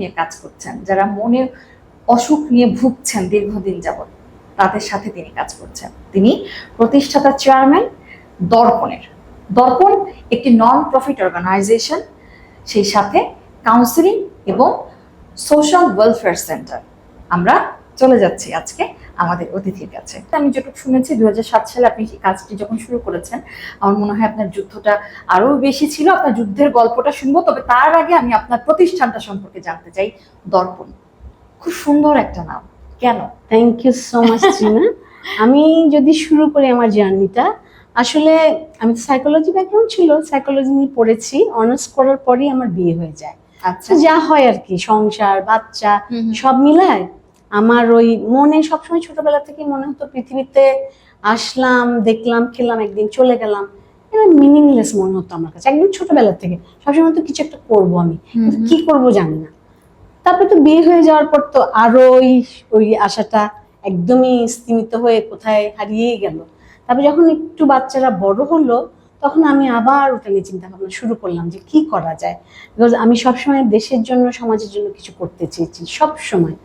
নিয়ে কাজ করছেন, যারা মনের অসুখ নিয়ে ভুগছেন দীর্ঘদিন যাবৎ, তাদের সাথে তিনি কাজ করছেন। তিনি প্রতিষ্ঠাতা চেয়ারম্যান দর্পণের। দর্পণ একটি নন প্রফিট অর্গানাইজেশন সেই সাথে কাউন্সিলিং এবং সোশ্যাল ওয়েলফেয়ার সেন্টার আমরা চলে যাচ্ছি আজকে আমাদের অতিথির কাছে। আমি যেটুকু শুনেছি দুহাজার সাত সালে আপনি কাজটি যখন শুরু করেছেন আমার মনে হয় আপনার যুদ্ধটা আরও বেশি ছিল আপনার যুদ্ধের গল্পটা শুনব তবে তার আগে আমি আপনার প্রতিষ্ঠানটা সম্পর্কে জানতে চাই দর্পণ। খুব সুন্দর একটা নাম। কেন? Thank you so much Rina আমি যদি শুরু করি আমার জার্নিটা আসলে আমি সাইকোলজি ব্যাকগ্রাউন্ড ছিল সাইকোলজি নিয়ে পড়েছি অনার্স করার পরেই আমার বিয়ে হয়ে যায়। আচ্ছা। যা হয় আর কি সংসার বাচ্চা সব মিলায় আমার ওই মনে সবসময় ছোটবেলা থেকে মনে হতো পৃথিবীতে আসলাম দেখলাম খেলাম একদিন চলে গেলাম। মিনিংলেস মনে হতো আমার কাছে একদম ছোটবেলা থেকে। সবসময় তো কিছু একটা করব আমি। কিন্তু কি করব জানি না। তারপরে তো বিয়ে হয়ে যাওয়ার পর তো আরও ওই ওই আশাটা একদমই স্তীমিত হয়ে কোথায় হারিয়েই গেল। তারপরে যখন একটু বাচ্চারা বড় হলো তখন আমি আবার ওটা নিয়ে চিন্তা ভাবনা শুরু করলাম যে কি করা যায়? বিকজ আমি সবসময় দেশের জন্য সমাজের জন্য কিছু করতে চেয়েছি সব সময়